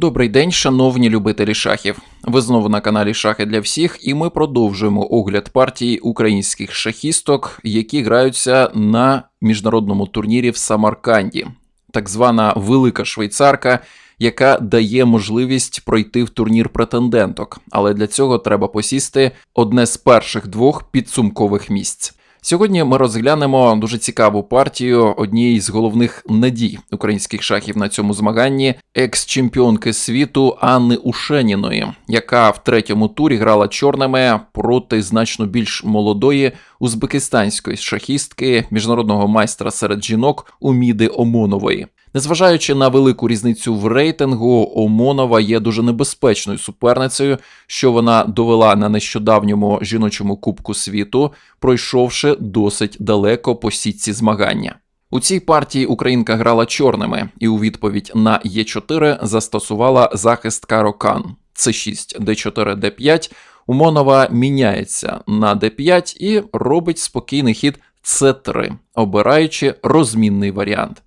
Добрий день, шановні любителі шахів. Ви знову на каналі Шахи для всіх, і ми продовжуємо огляд партії українських шахісток, які граються на міжнародному турнірі в Самарканді, так звана Велика Швейцарка, яка дає можливість пройти в турнір претенденток. Але для цього треба посісти одне з перших двох підсумкових місць. Сьогодні ми розглянемо дуже цікаву партію однієї з головних надій українських шахів на цьому змаганні екс-чемпіонки світу Анни Ушеніної, яка в третьому турі грала чорними проти значно більш молодої узбекистанської шахістки міжнародного майстра серед жінок Уміди Омонової. Незважаючи на велику різницю в рейтингу, Омонова є дуже небезпечною суперницею, що вона довела на нещодавньому жіночому кубку світу, пройшовши досить далеко по сітці змагання. У цій партії Українка грала чорними і у відповідь на Е4 застосувала захист Карокан С6, Д4, Д5. Умонова міняється на Д5 і робить спокійний хід С3, обираючи розмінний варіант.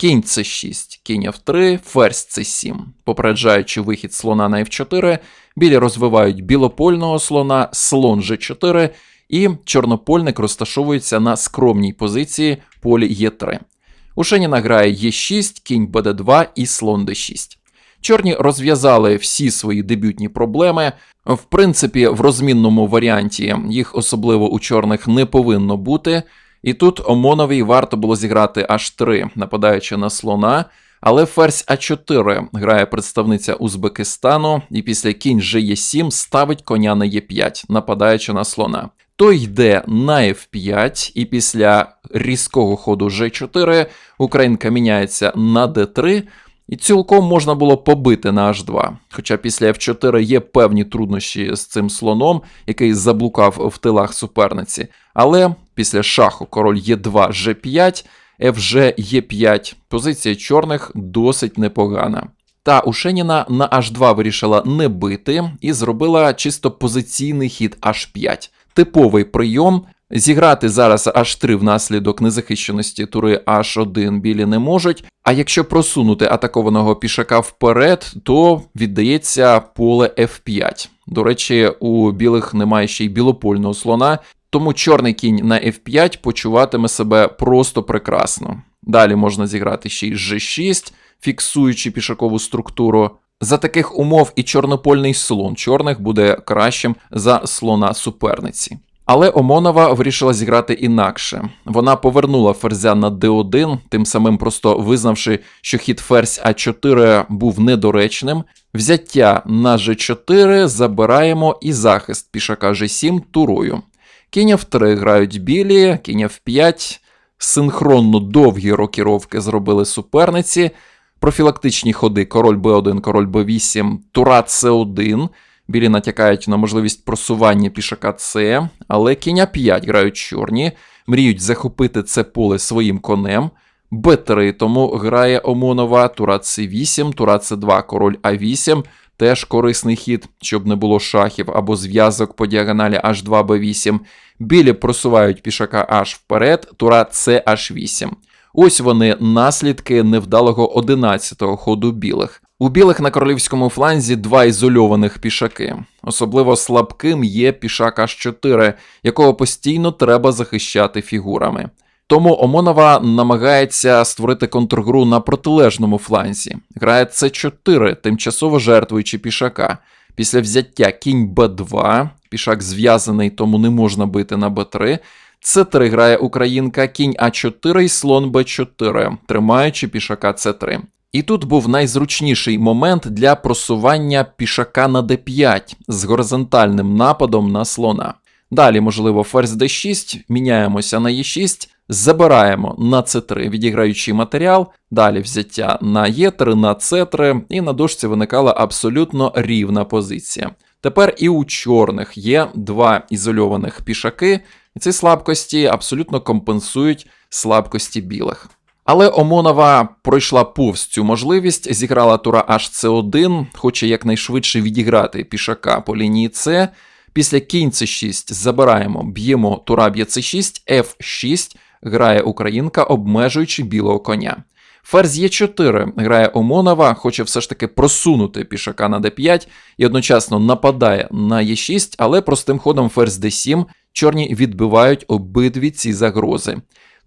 Кінь С6, кінь F3, ферзь С7. Попереджаючи вихід слона на F4, білі розвивають білопольного слона, слон G4, і чорнопольник розташовується на скромній позиції полі Е3. Ушеніна грає Е6, кінь БД2 і слон Д6. Чорні розв'язали всі свої дебютні проблеми. В принципі, в розмінному варіанті їх особливо у чорних не повинно бути. І тут Омоновій варто було зіграти H3, нападаючи на слона, але ферзь А4 грає представниця Узбекистану, і після кінь Ж7 ставить коня на Е5, нападаючи на слона. Той йде на F5, і після різкого ходу G4 Українка міняється на D3, і цілком можна було побити на H2. Хоча після F4 є певні труднощі з цим слоном, який заблукав в тилах суперниці. Але після шаху король Е2, G5, FG Е5, позиція чорних досить непогана. Та Ушеніна на H2 вирішила не бити і зробила чисто позиційний хід H5. Типовий прийом. Зіграти зараз H3 внаслідок незахищеності тури H1 білі не можуть. А якщо просунути атакованого пішака вперед, то віддається поле F5. До речі, у білих немає ще й білопольного слона, тому чорний кінь на F5 почуватиме себе просто прекрасно. Далі можна зіграти ще й G6, фіксуючи пішакову структуру. За таких умов і чорнопольний слон чорних буде кращим за слона суперниці. Але Омонова вирішила зіграти інакше. Вона повернула ферзя на d1, тим самим просто визнавши, що хід ферзь А4 був недоречним. Взяття на G4 забираємо і захист пішака G7 турою. Кінь F3 грають білі, кінь F5, синхронно довгі рокіровки зробили суперниці, профілактичні ходи король b1, король b8, тура c1. Білі натякають на можливість просування пішака С, але кінь 5 грають чорні, мріють захопити це поле своїм конем. Б3, тому грає Омонова, тура С8, тура С2, король А8, теж корисний хід, щоб не було шахів або зв'язок по діагоналі H2, Б8. Білі просувають пішака H вперед, тура С H8. Ось вони наслідки невдалого 11-го ходу білих. У білих на королівському фланзі два ізольованих пішаки. Особливо слабким є пішак H4, якого постійно треба захищати фігурами. Тому Омонова намагається створити контргру на протилежному фланзі. Грає С4, тимчасово жертвуючи пішака. Після взяття кінь Б2, пішак зв'язаний, тому не можна бити на Б3. С3 грає Українка, кінь А4 і слон Б4, тримаючи пішака С3. І тут був найзручніший момент для просування пішака на d5 з горизонтальним нападом на слона. Далі, можливо, ферзь d6, міняємося на e6, забираємо на c3, відіграючи матеріал, далі взяття на e3, на c3, і на дошці виникала абсолютно рівна позиція. Тепер і у чорних є два ізольованих пішаки, і ці слабкості абсолютно компенсують слабкості білих. Але Омонова пройшла повз цю можливість, зіграла тура HC1, хоче якнайшвидше відіграти пішака по лінії С. Після кінь С6 забираємо, б'ємо тура б'є С6, F6, грає Українка, обмежуючи білого коня. Ферзь Е4 грає Омонова, хоче все ж таки просунути пішака на d5 і одночасно нападає на Е6, але простим ходом ферзь d7 чорні відбивають обидві ці загрози.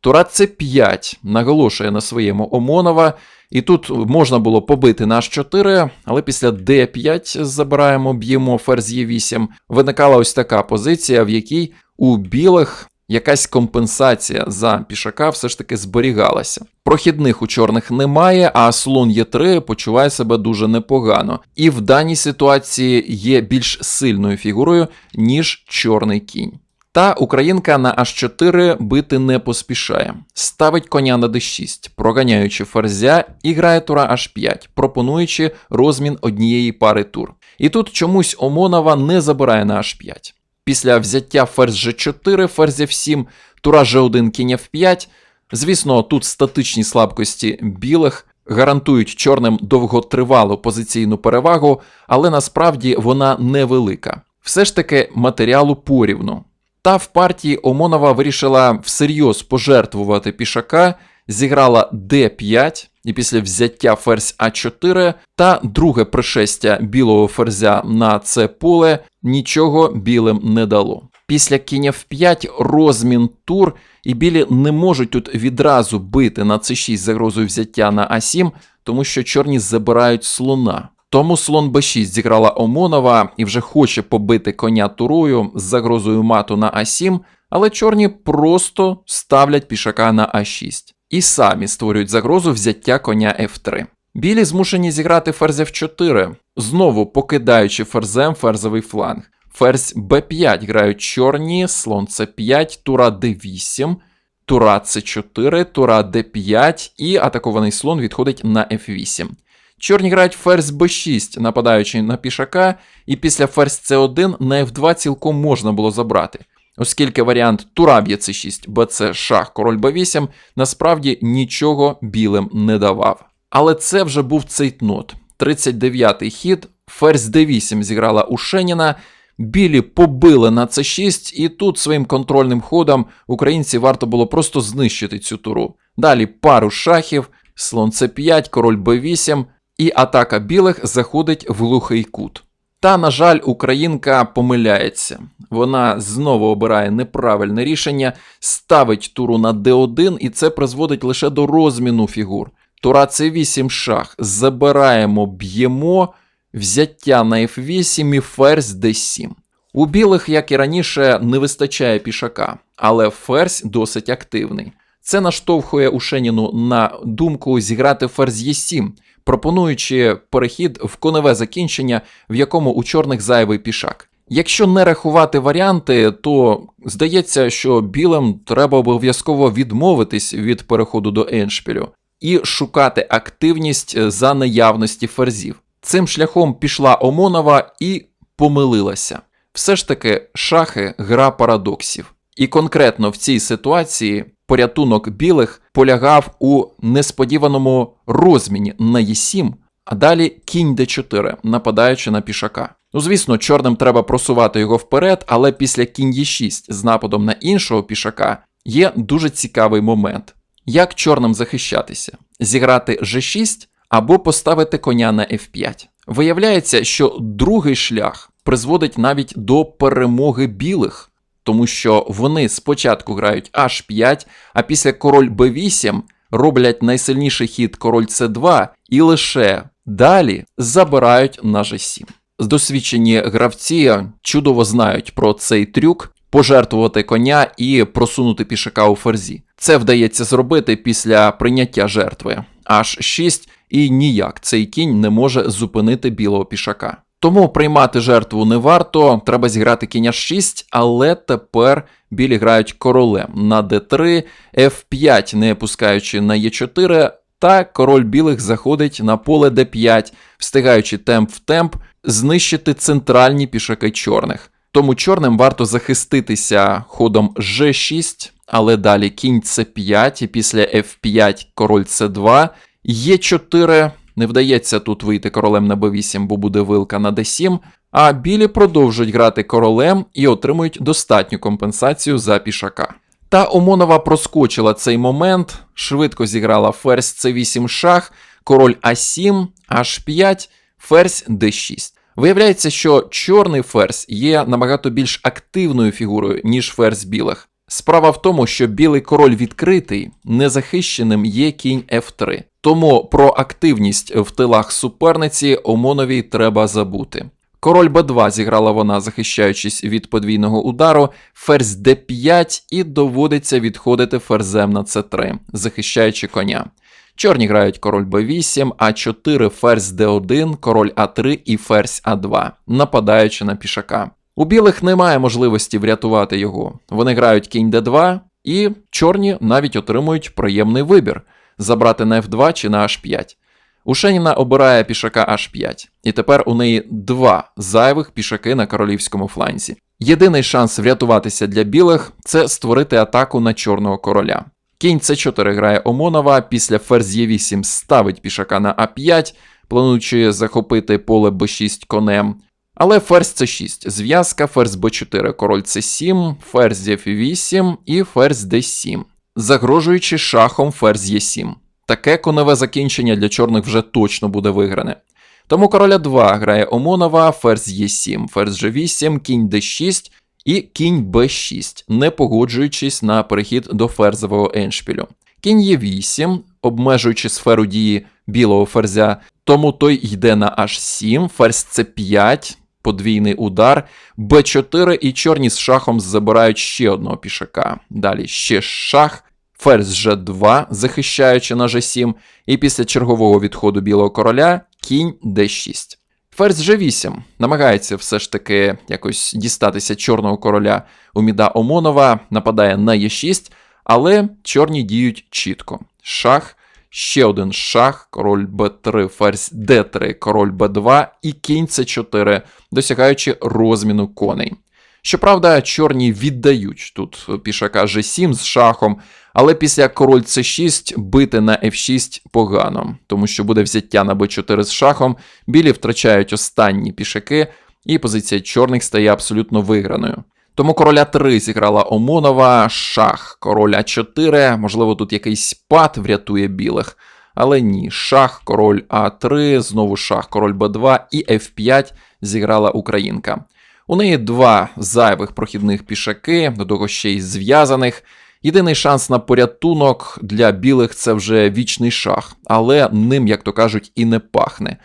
Тура С5 наголошує на своєму Омонова, і тут можна було побити на H4, але після D5 забираємо, б'ємо ферзь Е8. Виникала ось така позиція, в якій у білих якась компенсація за пішака все ж таки зберігалася. Прохідних у чорних немає, а слон Е3 почуває себе дуже непогано. І в даній ситуації є більш сильною фігурою, ніж чорний кінь. Та українка на H4 бити не поспішає. Ставить коня на D6, проганяючи ферзя, і грає тура H5, пропонуючи розмін однієї пари тур. І тут чомусь Омонова не забирає на H5. Після взяття ферзь G4, ферзь F7, тура G1, кінь F5. Звісно, тут статичні слабкості білих гарантують чорним довготривалу позиційну перевагу, але насправді вона невелика. Все ж таки матеріалу порівну. Та в партії Омонова вирішила всерйоз пожертвувати пішака, зіграла d5, і після взяття ферзь А4 та друге пришестя білого ферзя на це поле нічого білим не дало. Після кінь F5 розмін тур, і білі не можуть тут відразу бити на c6 загрозою взяття на А7, тому що чорні забирають слона. Тому слон Б6 зіграла Омонова і вже хоче побити коня турою з загрозою мату на А7, але чорні просто ставлять пішака на А6 і самі створюють загрозу взяття коня F3. Білі змушені зіграти ферзь F4, знову покидаючи ферзем ферзовий фланг. Ферзь b5 грають чорні, слон c5, тура d8, тура c4, тура d5 і атакований слон відходить на f8. Чорні грають ферзь b6, нападаючи на пішака, і після ферзь c1 на f2 цілком можна було забрати. Оскільки варіант тура б'є c6, bc шах, король b8 насправді нічого білим не давав. Але це вже був цейтнот. 39-й хід, ферзь d8 зіграла у Шеніна, білі побили на c6, і тут своїм контрольним ходом українці варто було просто знищити цю туру. Далі пару шахів, слон c5, король b8, і атака білих заходить в глухий кут. Та, на жаль, українка помиляється. Вона знову обирає неправильне рішення, ставить туру на d1, і це призводить лише до розміну фігур. Тура c8 шах. Забираємо, б'ємо, взяття на f8 і ферзь d7. У білих, як і раніше, не вистачає пішака, але ферзь досить активний. Це наштовхує Ушеніну на думку зіграти ферзь Е7, пропонуючи перехід в коневе закінчення, в якому у чорних зайвий пішак. Якщо не рахувати варіанти, то здається, що білим треба обов'язково відмовитись від переходу до еншпілю і шукати активність за наявності ферзів. Цим шляхом пішла Омонова і помилилася. Все ж таки, шахи гра парадоксів. І конкретно в цій ситуації порятунок білих полягав у несподіваному розміні на Е7, а далі кінь d4, нападаючи на пішака. Ну, звісно, чорним треба просувати його вперед, але після кінь Е6 з нападом на іншого пішака є дуже цікавий момент. Як чорним захищатися? Зіграти G6 або поставити коня на F5. Виявляється, що другий шлях призводить навіть до перемоги білих тому що вони спочатку грають H5, а після король b8 роблять найсильніший хід король c2 і лише далі забирають на g7. Досвідчені гравці чудово знають про цей трюк. Пожертвувати коня і просунути пішака у ферзі. Це вдається зробити після прийняття жертви. Аж 6 і ніяк цей кінь не може зупинити білого пішака. Тому приймати жертву не варто, треба зіграти кінь 6, але тепер білі грають королем на d3, f5, не пускаючи на e4, та король білих заходить на поле d5, встигаючи темп в темп, знищити центральні пішаки чорних. Тому чорним варто захиститися ходом g6, але далі кінь c5 і після f5 король c2, e4. Не вдається тут вийти королем на b8, бо буде вилка на d7, а білі продовжують грати королем і отримують достатню компенсацію за пішака. Та Омонова проскочила цей момент, швидко зіграла ферзь c8 шах, король А7, H5, ферзь d6. Виявляється, що чорний ферзь є набагато більш активною фігурою, ніж ферзь білих. Справа в тому, що білий король відкритий, незахищеним є кінь F3. Тому про активність в тилах суперниці Омоновій треба забути. Король Б2 зіграла вона, захищаючись від подвійного удару, ферзь Д5 і доводиться відходити ферзем на С3, захищаючи коня. Чорні грають король Б8, А4, ферзь Д1, король А3 і ферзь А2, нападаючи на пішака. У білих немає можливості врятувати його. Вони грають кінь Д2, і чорні навіть отримують приємний вибір забрати на F2 чи на H5. Ушеніна обирає пішака H5, і тепер у неї два зайвих пішаки на королівському фланзі. Єдиний шанс врятуватися для білих це створити атаку на чорного короля. Кінь С4 грає Омонова, після ферзь Е8 ставить пішака на А5, плануючи захопити поле Б6 конем. Але ферзь С6, зв'язка, ферзь Б4, король С7, ферзь Ф8 і ферзь Д7, загрожуючи шахом ферзь Е7. Таке коневе закінчення для чорних вже точно буде вигране. Тому короля 2 грає Омонова, ферзь Е7, ферзь G8, кінь d6 і кінь b6, не погоджуючись на перехід до ферзового еншпілю. Кінь Е8, обмежуючи сферу дії білого ферзя, тому той йде на H7, ферзь С5, подвійний удар, Б4 і чорні з шахом забирають ще одного пішака. Далі ще шах. Ферзь G2, захищаючи на G7, і після чергового відходу білого короля кінь D6. Ферзь G8 намагається все ж таки якось дістатися чорного короля у міда Омонова, нападає на Е6, але чорні діють чітко. Шах, ще один шах, король Б3, ферзь Д3, король Б2 і кінь С4, досягаючи розміну коней. Щоправда, чорні віддають тут пішака G7 з шахом, але після король С6 бити на F6 погано, тому що буде взяття на Б4 з шахом, білі втрачають останні пішаки, і позиція чорних стає абсолютно виграною. Тому короля 3 зіграла Омонова, шах, король А4, можливо, тут якийсь пад врятує білих. Але ні, шах, король А3, знову шах, король Б2 і F5 зіграла Українка. У неї два зайвих прохідних пішаки, до того ще й зв'язаних. Єдиний шанс на порятунок для білих це вже вічний шах, але ним, як то кажуть, і не пахне.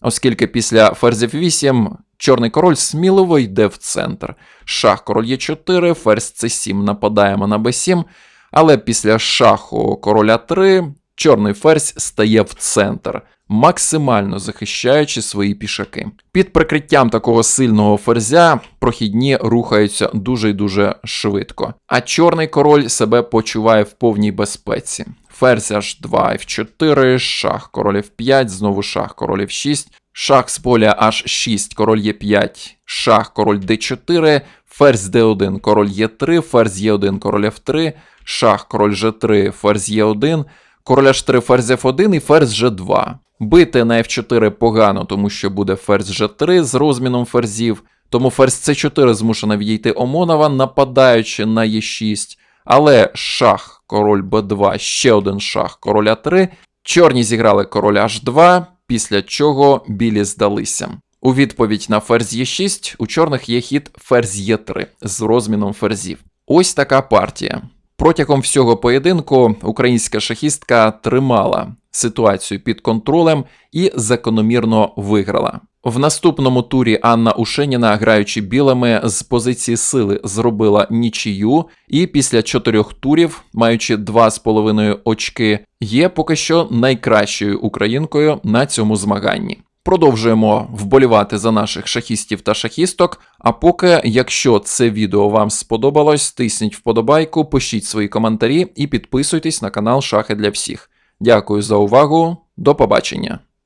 Оскільки після ферзів 8 чорний король сміливо йде в центр. Шах король є 4, ферзь С7 нападаємо на Б7, але після шаху короля 3 чорний ферзь стає в центр, максимально захищаючи свої пішаки. Під прикриттям такого сильного ферзя прохідні рухаються дуже й дуже швидко. А чорний король себе почуває в повній безпеці. Ферзь H2, F4, шах король F5, знову шах король F6, шах з поля H6, король Е5, шах король D4, ферзь D1, король Е3, ферзь Е1, король F3, шах король G3, ферзь Е1, король H3, ферзь F1 і ферзь G2. Бити на F4 погано, тому що буде ферзь G3 з розміном ферзів, тому ферзь C4 змушена відійти Омонова, нападаючи на Е6. Але шах, король Б2, ще один шах, король А3. Чорні зіграли король H2, після чого білі здалися. У відповідь на ферзь Е6 у чорних є хід ферзь Е3 з розміном ферзів. Ось така партія. Протягом всього поєдинку українська шахістка тримала ситуацію під контролем і закономірно виграла. В наступному турі Анна Ушеніна, граючи білими з позиції сили, зробила нічию, і після чотирьох турів, маючи 2,5 очки, є поки що найкращою українкою на цьому змаганні. Продовжуємо вболівати за наших шахістів та шахісток. А поки, якщо це відео вам сподобалось, тисніть вподобайку, пишіть свої коментарі і підписуйтесь на канал Шахи для всіх. Дякую за увагу, до побачення!